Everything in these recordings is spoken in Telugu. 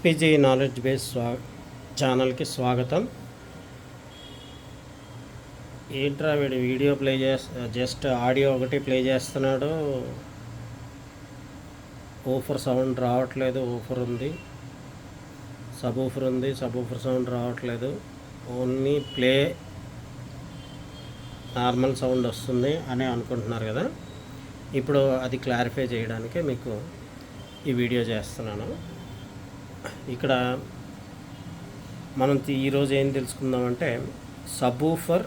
ఎస్పీజీ నాలెడ్జ్ బేస్ స్వా ఛానల్కి స్వాగతం. ఏంట్రా వీడు వీడియో ప్లే చేస్తా జస్ట్ ఆడియో ఒకటి ప్లే చేస్తున్నాడు. ఊఫర్ సౌండ్ రావట్లేదు ఊఫర్ ఉంది. సబ్ ఊఫర్ ఉంది సబ్ ఊఫర్ సౌండ్ రావట్లేదు. ఓన్లీ ప్లే నార్మల్ సౌండ్ వస్తుంది అని అనుకుంటున్నారు కదా. ఇప్పుడు అది క్లారిఫై చేయడానికి మీకు ఈ వీడియో చేస్తున్నాను. ఇక్కడ మనం ఈరోజు ఏం తెలుసుకుందామంటే సబూఫర్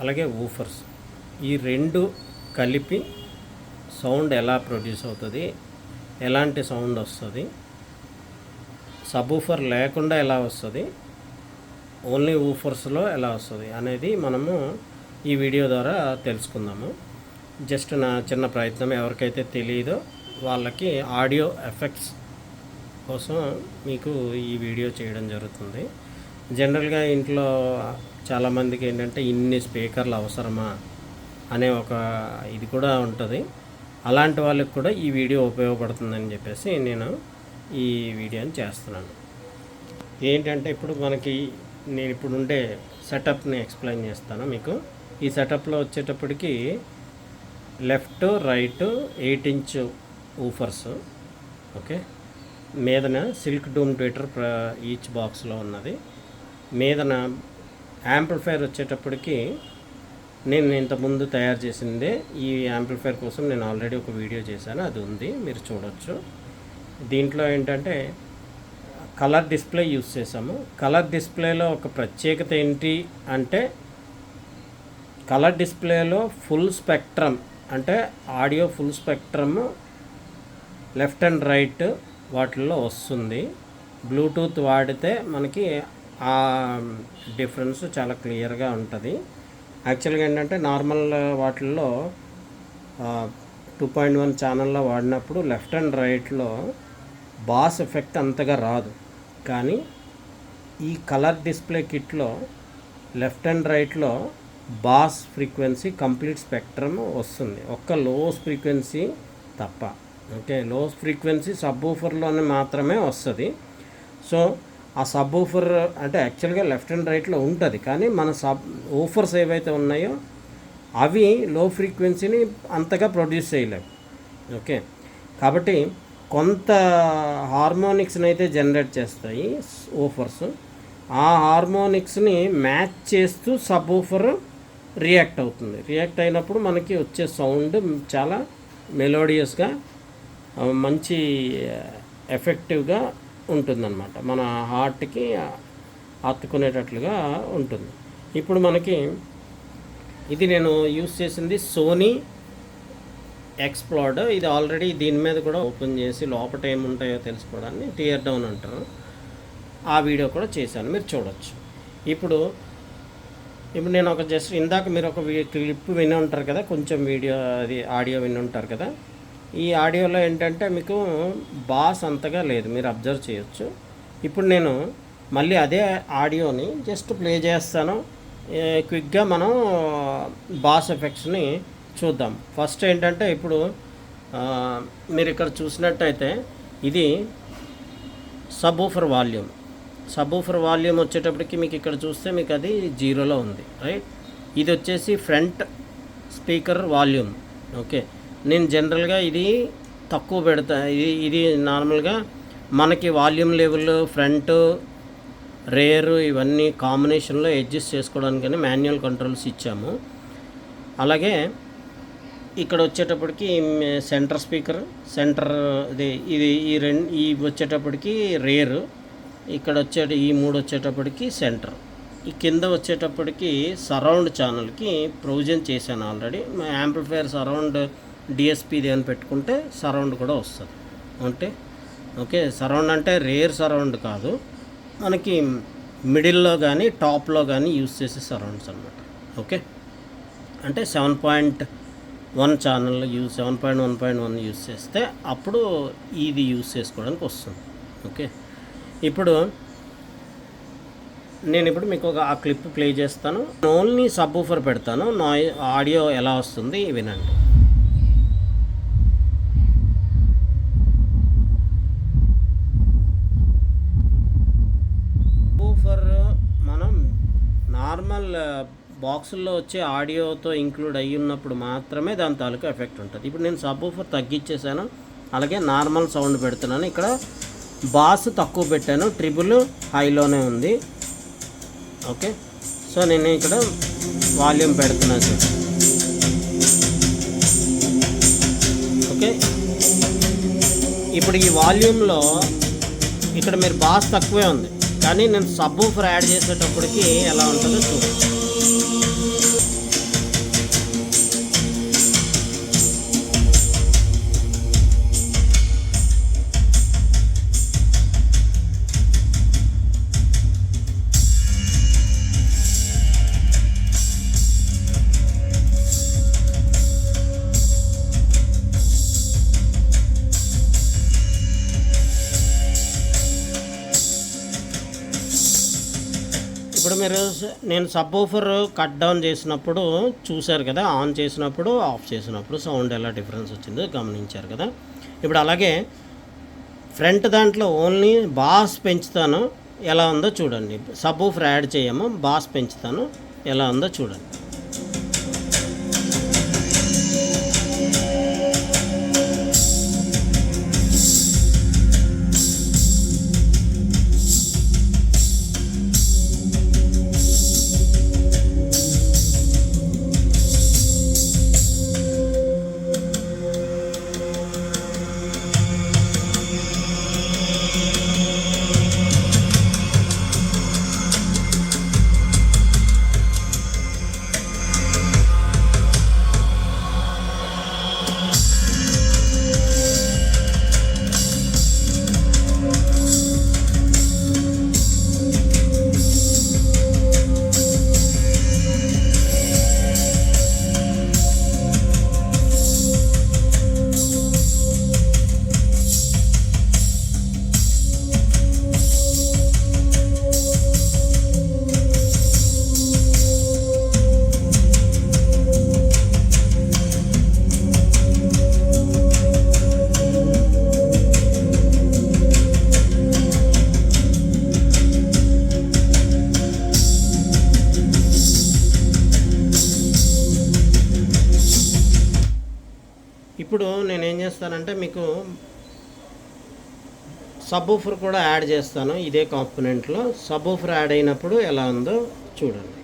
అలాగే ఊఫర్స్ ఈ రెండు కలిపి సౌండ్ ఎలా ప్రొడ్యూస్ అవుతుంది ఎలాంటి సౌండ్ వస్తుంది సబూఫర్ లేకుండా ఎలా వస్తుంది ఓన్లీ ఊఫర్స్లో ఎలా వస్తుంది అనేది మనము ఈ వీడియో ద్వారా తెలుసుకుందాము. జస్ట్ నా చిన్న ప్రయత్నం ఎవరికైతే తెలియదో వాళ్ళకి ఆడియో ఎఫెక్ట్స్ కోసం మీకు ఈ వీడియో చేయడం జరుగుతుంది. జనరల్గా ఇంట్లో చాలామందికి ఏంటంటే ఇన్ని స్పీకర్లు అవసరమా అనే ఒక ఇది కూడా ఉంటుంది. అలాంటి వాళ్ళకి కూడా ఈ వీడియో ఉపయోగపడుతుందని చెప్పేసి నేను ఈ వీడియోని చేస్తున్నాను. ఏంటంటే ఇప్పుడు మనకి నేను ఇప్పుడు ఉండే సెటప్ని ఎక్స్ప్లెయిన్ చేస్తాను మీకు. ఈ సెటప్లో వచ్చేటప్పటికి left right eight inch woofers okay? మీదన సిల్క్ డూమ్ ట్విటర్ ఈచ్ బాక్స్లో ఉన్నది. మీదన యాంప్లిఫైర్ వచ్చేటప్పటికి నేను ఇంతకుముందు తయారు చేసిందే ఈ యాంప్లిఫైర్ కోసం నేను ఆల్రెడీ ఒక వీడియో చేశాను అది ఉంది మీరు చూడొచ్చు. దీంట్లో ఏంటంటే కలర్ డిస్ప్లే యూస్ చేసాము కలర్ డిస్ప్లేలో ఒక ప్రత్యేకత ఏంటి అంటే కలర్ డిస్ప్లేలో ఫుల్ స్పెక్ట్రమ్ అంటే audio full spectrum left and right వాటిల్లో వస్తుంది. బ్లూటూత్ వాడితే మనకి ఆ డిఫరెన్స్ చాలా క్లియర్గా ఉంటుంది. యాక్చువల్గా ఏంటంటే నార్మల్ వాటిల్లో టూ పాయింట్ వన్ ఛానల్లో వాడినప్పుడు లెఫ్ట్ అండ్ రైట్లో బాస్ ఎఫెక్ట్ అంతగా రాదు. కానీ ఈ కలర్ డిస్ప్లే కిట్లో లెఫ్ట్ అండ్ రైట్లో బాస్ ఫ్రీక్వెన్సీ కంప్లీట్ స్పెక్ట్రమ్ వస్తుంది. ఒక్క లో ఫ్రీక్వెన్సీ తప్ప. ఓకే లో ఫ్రీక్వెన్సీ సబ్బూఫర్లోనే మాత్రమే వస్తుంది. సో ఆ సబ్ ఊఫర్ అంటే యాక్చువల్గా లెఫ్ట్ అండ్ రైట్లో ఉంటుంది కానీ మన సబ్ ఊఫర్స్ ఏవైతే ఉన్నాయో అవి లో ఫ్రీక్వెన్సీని అంతగా ప్రొడ్యూస్ చేయలేవు. ఓకే కాబట్టి కొంత హార్మోనిక్స్ని అయితే జనరేట్ చేస్తాయి ఊఫర్స్. ఆ హార్మోనిక్స్ని మ్యాచ్ చేస్తూ సబ్ ఊఫర్ రియాక్ట్ అవుతుంది. రియాక్ట్ అయినప్పుడు మనకి వచ్చే సౌండ్ చాలా మెలోడియస్గా మంచి ఎఫెక్టివ్గా ఉంటుందన్నమాట. మన హార్ట్కి హత్తుకునేటట్లుగా ఉంటుంది. ఇప్పుడు మనకి ఇది నేను యూస్ చేసింది సోనీ ఎక్స్ప్లోర్డ్ ఇది ఆల్రెడీ దీని మీద కూడా ఓపెన్ చేసి లోపల ఏముంటాయో తెలుసుకోవడాన్ని టియర్ డౌన్ అంటారు. ఆ వీడియో కూడా చేశాను. మీరు చూడొచ్చు. ఇప్పుడు ఇప్పుడు నేను ఒక జస్ట్ ఇందాక మీరు ఒక క్లిప్ విని ఉంటారు కదా కొంచెం వీడియో అది ఆడియో విని ఉంటారు కదా. ఈ ఆడియోలో ఏంటంటే మీకు బాస్ అంతగా లేదు మీరు అబ్జర్వ్ చేయొచ్చు. ఇప్పుడు నేను మళ్ళీ అదే ఆడియోని జస్ట్ ప్లే చేస్తాను. క్విక్గా మనం బాస్ ఎఫెక్ట్స్ని చూద్దాం. ఫస్ట్ ఏంటంటే ఇప్పుడు మీరు ఇక్కడ చూసినట్టయితే ఇది సబూఫర్ వాల్యూమ్. సబూఫర్ వాల్యూమ్ వచ్చేటప్పటికి మీకు ఇక్కడ చూస్తే మీకు అది జీరోలో ఉంది రైట్? ఇది వచ్చేసి ఫ్రంట్ స్పీకర్ వాల్యూమ్ ఓకే? నేను జనరల్గా ఇది తక్కువ పెడతా. ఇది ఇది నార్మల్గా మనకి వాల్యూమ్ లెవెల్ ఫ్రంట్ రేర్ ఇవన్నీ కాంబినేషన్లో అడ్జస్ట్ చేసుకోవడానికని మాన్యువల్ కంట్రోల్స్ ఇచ్చాము. అలాగే ఇక్కడ వచ్చేటప్పటికి సెంటర్ స్పీకర్ సెంటర్ ఇది ఇది ఈ రెండు ఈ వచ్చేటప్పటికి రేరు ఇక్కడ వచ్చే ఈ మూడు వచ్చేటప్పటికి సెంటర్. ఈ కింద వచ్చేటప్పటికి సరౌండ్ ఛానల్కి ప్రొవిజన్ చేశాను ఆల్రెడీ. యాంప్లిఫైయర్ సరౌండ్ డిఎస్పీది అని పెట్టుకుంటే సరౌండ్ కూడా వస్తుంది. అంటే ఓకే సరౌండ్ అంటే రేర్ సరౌండ్ కాదు. మనకి మిడిల్లో కానీ టాప్లో కానీ యూస్ చేసే సరౌండ్స్ అనమాట ఓకే? అంటే seven point one channel use seven point one point one use చేస్తే అప్పుడు ఇది యూజ్ చేసుకోవడానికి వస్తుంది. ఓకే? ఇప్పుడు నేను ఇప్పుడు మీకు ఒక ఆ క్లిప్ ప్లే చేస్తాను. ఓన్లీ సబ్ ఊఫర్ పెడతాను. నా ఆడియో ఎలా వస్తుంది వినండి సబ్బూఫర్ మనం నార్మల్ బాక్సుల్లో వచ్చే ఆడియోతో ఇంక్లూడ్ అయ్యి ఉన్నప్పుడు మాత్రమే దాని తాలూకా ఎఫెక్ట్ ఉంటుంది. ఇప్పుడు నేను సబ్బూఫర్ తగ్గించేసాను అలాగే నార్మల్ సౌండ్ పెడుతున్నాను. ఇక్కడ బాస్ తక్కువ పెట్టాను. ట్రిబుల్ హైలోనే ఉంది. ఓకే. సో నేను ఇక్కడ వాల్యూమ్ పెడుతున్నాను సార్ ఓకే. ఇప్పుడు ఈ వాల్యూమ్లో ఇక్కడ మీరు బాస్ తక్కువే ఉంది. కానీ నేను సబ్బు ఫ్రై యాడ్ చేసేటప్పటికి ఎలా ఉంటుందో చూడండి నేను సబ్ ఊఫర్ కట్ డౌన్ చేసినప్పుడు చూశారు కదా ఆన్ చేసినప్పుడు ఆఫ్ చేసినప్పుడు సౌండ్ ఎలా డిఫరెన్స్ వచ్చిందో గమనించారు కదా. ఇప్పుడు అలాగే ఫ్రంట్ దాంట్లో ఓన్లీ బాస్ పెంచుతాను ఎలా ఉందో చూడండి. సబ్ ఊఫర్ యాడ్ చేయము బాస్ పెంచుతాను ఎలా ఉందో చూడండి. ఇప్పుడు నేను ఏం చేస్తానంటే మీకు సబ్బూఫర్ కూడా యాడ్ చేస్తాను ఇదే కాంపోనెంట్లో. సబ్బూఫర్ యాడ్ అయినప్పుడు ఎలా ఉందో చూడండి.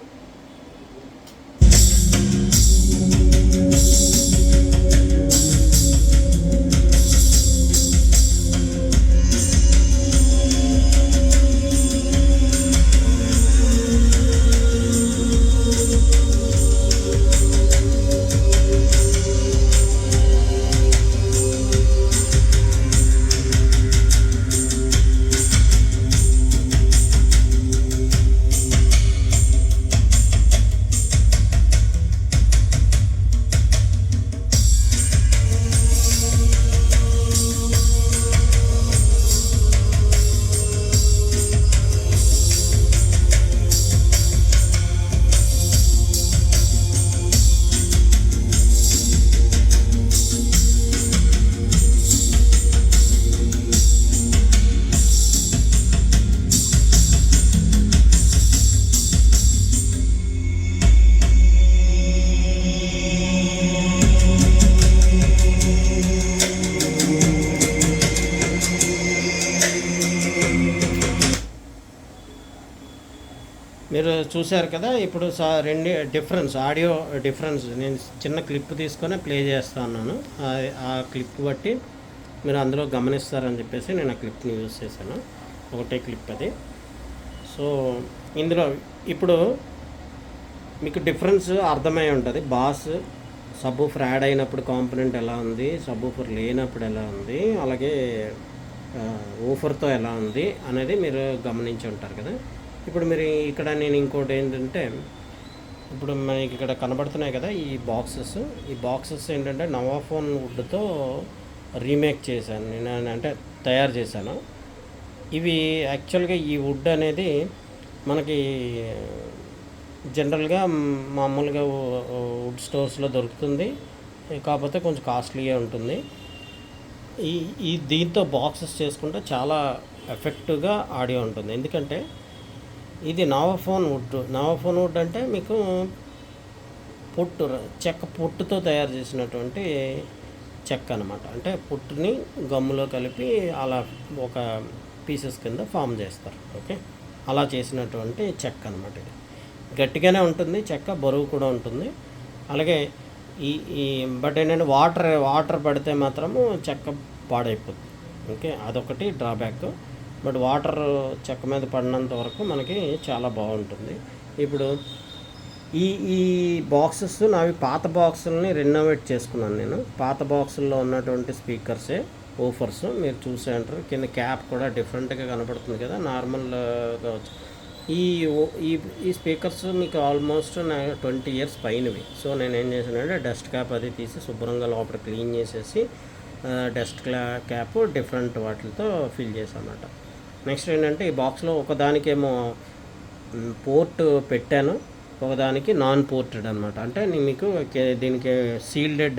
మీరు చూశారు కదా ఇప్పుడు సా రెండు డిఫరెన్స్ ఆడియో డిఫరెన్స్ నేను చిన్న క్లిప్ తీసుకొని ప్లే చేస్తా ఉన్నాను. ఆ- ఆ క్లిప్ బట్టి మీరు అందులో గమనిస్తారని చెప్పేసి నేను ఆ క్లిప్ని యూజ్ చేశాను. ఒకటే క్లిప్ అది. సో ఇందులో ఇప్పుడు మీకు డిఫరెన్స్ అర్థమై ఉంటుంది. బాస్ సబ్బూఫర్ యాడ్ అయినప్పుడు కాంపనెంట్ ఎలా ఉంది సబ్బూఫర్ లేనప్పుడు ఎలా ఉంది అలాగే ఊఫర్తో ఎలా ఉంది అనేది మీరు గమనించి ఉంటారు కదా. ఇప్పుడు మీరు ఇక్కడ నేను ఇంకోటి ఏంటంటే ఇప్పుడు మనకి ఇక్కడ కనబడుతున్నాయి కదా ఈ బాక్సెస్. ఈ బాక్సెస్ ఏంటంటే నవాఫోన్ వుడ్తో రీమేక్ చేశాను. నేను అంటే తయారు చేశాను. ఇవి యాక్చువల్గా ఈ వుడ్ అనేది మనకి జనరల్గా మామూలుగా వుడ్ స్టోర్స్లో దొరుకుతుంది. కాకపోతే కొంచెం కాస్ట్లీగా ఉంటుంది. ఈ ఈ దీంతో బాక్సెస్ చేసుకుంటే చాలా ఎఫెక్టివ్గా ఆడియో ఉంటుంది. ఎందుకంటే ఇది నవఫోన్ వుడ్ నవఫోన్ వుడ్ అంటే మీకు పొట్టు చెక్క పొట్టుతో తయారు చేసినటువంటి చెక్క అనమాట అంటే పొట్టుని గమ్ములో కలిపి అలా ఒక పీసెస్ కింద ఫామ్ చేస్తారు. ఓకే? అలా చేసినటువంటి చెక్క అనమాట ఇది. గట్టిగానే ఉంటుంది. చెక్క బరువు కూడా ఉంటుంది. అలాగే ఈ ఈ బట్ ఏంటంటే వాటర్ వాటర్ పడితే మాత్రము చెక్క పాడైపోతుంది ఓకే? అదొకటి డ్రాబ్యాక్. బట్ వాటర్ చెక్క మీద పడినంత వరకు మనకి చాలా బాగుంటుంది. ఇప్పుడు ఈ ఈ బాక్సెస్ నావి పాత బాక్సులని రెనోవేట్ చేసుకున్నాను నేను. పాత బాక్సుల్లో ఉన్నటువంటి స్పీకర్సే ఓఫర్స్ మీరు చూసే అంటారు. కింద క్యాప్ కూడా డిఫరెంట్గా కనపడుతుంది కదా నార్మల్గా వచ్చి ఈ ఈ ఈ స్పీకర్స్ మీకు ఆల్మోస్ట్ నా ట్వంటీ ఇయర్స్ పైనవి. సో నేను ఏం చేశానంటే డస్ట్ క్యాప్ అది తీసి శుభ్రంగా లోపల క్లీన్ చేసేసి డస్ట్ క్లా క్యాప్ డిఫరెంట్ వాటితో ఫిల్ చేశాను అన్నమాట నెక్స్ట్ ఏంటంటే ఈ బాక్స్లో ఒకదానికేమో పోర్ట్ పెట్టాను. ఒకదానికి నాన్ పోర్టెడ్ అనమాట అంటే మీకు కే- దీనికి సీల్డెడ్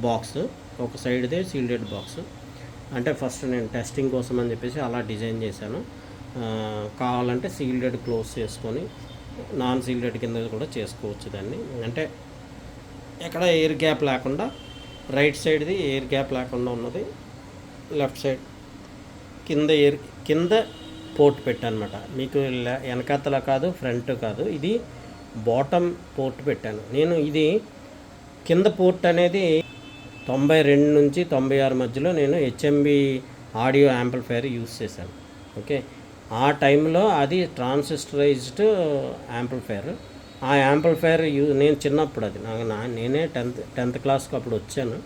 బాక్స్. ఒక సైడ్దే సీల్డెడ్ బాక్స్. అంటే ఫస్ట్ నేను టెస్టింగ్ కోసం అని చెప్పేసి అలా డిజైన్ చేశాను. కావాలంటే సీల్డెడ్ క్లోజ్ చేసుకొని నాన్ సీల్డెడ్ కింద కూడా చేసుకోవచ్చు దాన్ని. అంటే ఎక్కడ ఎయిర్ గ్యాప్ లేకుండా రైట్ సైడ్ది ఎయిర్ గ్యాప్ లేకుండా ఉన్నది లెఫ్ట్ సైడ్ కింద ఎయిర్ కింద పోర్ట్ పెట్టానమాట. మీకు వెనకాతల కాదు ఫ్రంట్ కాదు. ఇది బాటమ్ పోర్ట్ పెట్టాను. నేను ఇది కింద పోర్ట్ అనేది తొంభై రెండు నుంచి తొంభై ఆరు మధ్యలో నేను హెచ్ఎంబి ఆడియో యాంప్లిఫైర్ యూస్ చేశాను. ఓకే? ఆ టైంలో అది ట్రాన్సిస్టరైజ్డ్ యాంప్లిఫైర్ ఆ యాంప్లిఫైర్ యూ నేను చిన్నప్పుడు అది. నాకు నా నేనే టెన్త్ టెన్త్ క్లాస్కి అప్పుడు వచ్చాను.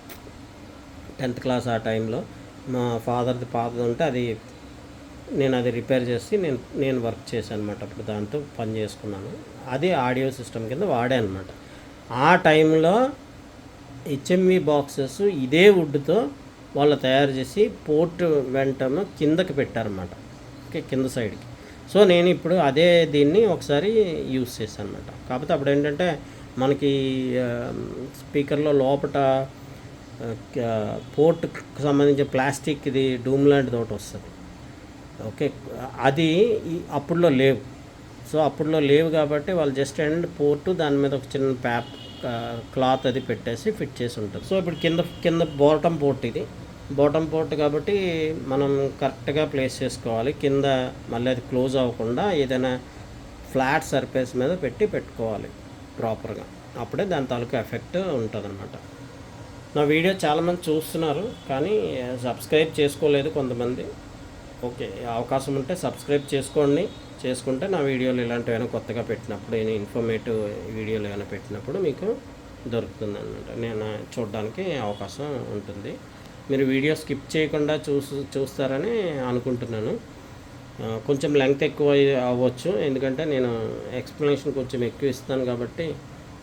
టెన్త్ క్లాస్ ఆ టైంలో. మా ఫాదర్ది పాతది ఉంటే అది నేను అది రిపేర్ చేసి నేను నేను వర్క్ చేశాను అనమాట అప్పుడు దాంతో పని చేసుకున్నాను. అది ఆడియో సిస్టమ్ కింద వాడాను అనమాట ఆ టైంలో హెచ్ఎంవి బాక్సెస్ ఇదే వుడ్తో వాళ్ళు తయారు చేసి పోర్ట్ వెంటను కిందకి పెట్టారన్నమాట. ఓకే కింద సైడ్కి. సో నేను ఇప్పుడు అదే దీన్ని ఒకసారి యూస్ చేశాను అనమాట కాకపోతే అప్పుడు ఏంటంటే మనకి స్పీకర్లో లోపట పోర్ట్కి సంబంధించిన ప్లాస్టిక్ ఇది డూమ్ లాంటిది ఒకటి వస్తుంది. ఓకే అది అప్పుడులో లేవు. సో అప్పుడులో లేవు కాబట్టి వాళ్ళు జస్ట్ అండ్ పోర్టు దాని మీద ఒక చిన్న ప్యాప్ క్లాత్ అది పెట్టేసి ఫిట్ చేసి ఉంటుంది. సో ఇప్పుడు కింద కింద బాటమ్ పోర్ట్ ఇది. బాటమ్ పోర్ట్ కాబట్టి మనం కరెక్ట్గా ప్లేస్ చేసుకోవాలి. కింద మళ్ళీ అది క్లోజ్ అవ్వకుండా ఏదైనా ఫ్లాట్ సర్ఫేస్ మీద పెట్టి పెట్టుకోవాలి ప్రాపర్గా. అప్పుడే దాని తాలూకా ఎఫెక్ట్ ఉంటుంది నా వీడియో చాలామంది చూస్తున్నారు కానీ సబ్స్క్రైబ్ చేసుకోలేదు కొంతమంది. ఓకే అవకాశం ఉంటే సబ్స్క్రైబ్ చేసుకోండి. చేసుకుంటే నా వీడియోలు ఇలాంటివి ఏమైనా కొత్తగా పెట్టినప్పుడు నేను ఇన్ఫర్మేటివ్ వీడియోలు ఏమైనా పెట్టినప్పుడు మీకు దొరుకుతుంది అనమాట నేను చూడడానికి అవకాశం ఉంటుంది. మీరు వీడియో స్కిప్ చేయకుండా చూసు చూస్తారని అనుకుంటున్నాను. కొంచెం లెంగ్త్ ఎక్కువ అవ్వచ్చు. ఎందుకంటే నేను ఎక్స్ప్లెనేషన్ కొంచెం ఎక్కువ ఇస్తాను కాబట్టి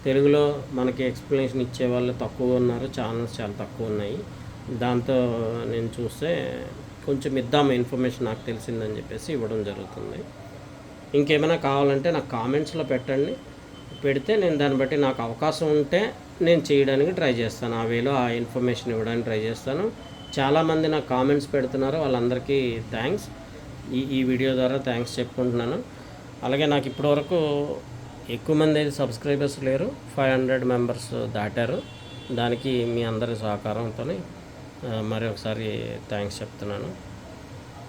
తెలుగులో మనకి ఎక్స్ప్లెనేషన్ ఇచ్చే వాళ్ళు తక్కువ ఉన్నారు ఛానల్స్ చాలా తక్కువ ఉన్నాయి. దాంతో నేను చూస్తే కొంచెం ఇద్దాం ఇన్ఫర్మేషన్ నాకు తెలిసిందని చెప్పేసి ఇవ్వడం జరుగుతుంది. ఇంకేమైనా కావాలంటే నాకు కామెంట్స్లో పెట్టండి. పెడితే నేను దాన్ని బట్టి నాకు అవకాశం ఉంటే నేను చేయడానికి ట్రై చేస్తాను. ఆ వేలో ఆ ఇన్ఫర్మేషన్ ఇవ్వడానికి ట్రై చేస్తాను. చాలామంది నాకు కామెంట్స్ పెడుతున్నారు. వాళ్ళందరికీ థ్యాంక్స్ ఈ ఈ వీడియో ద్వారా థ్యాంక్స్ చెప్పుకుంటున్నాను. అలాగే నాకు ఇప్పటివరకు ఎక్కువ మంది అయితే సబ్స్క్రైబర్స్ లేరు ఫైవ్ హండ్రెడ్ మెంబర్స్ దాటారు. దానికి మీ అందరి సహకారంతో మరి ఒకసారి థ్యాంక్స్ చెప్తున్నాను.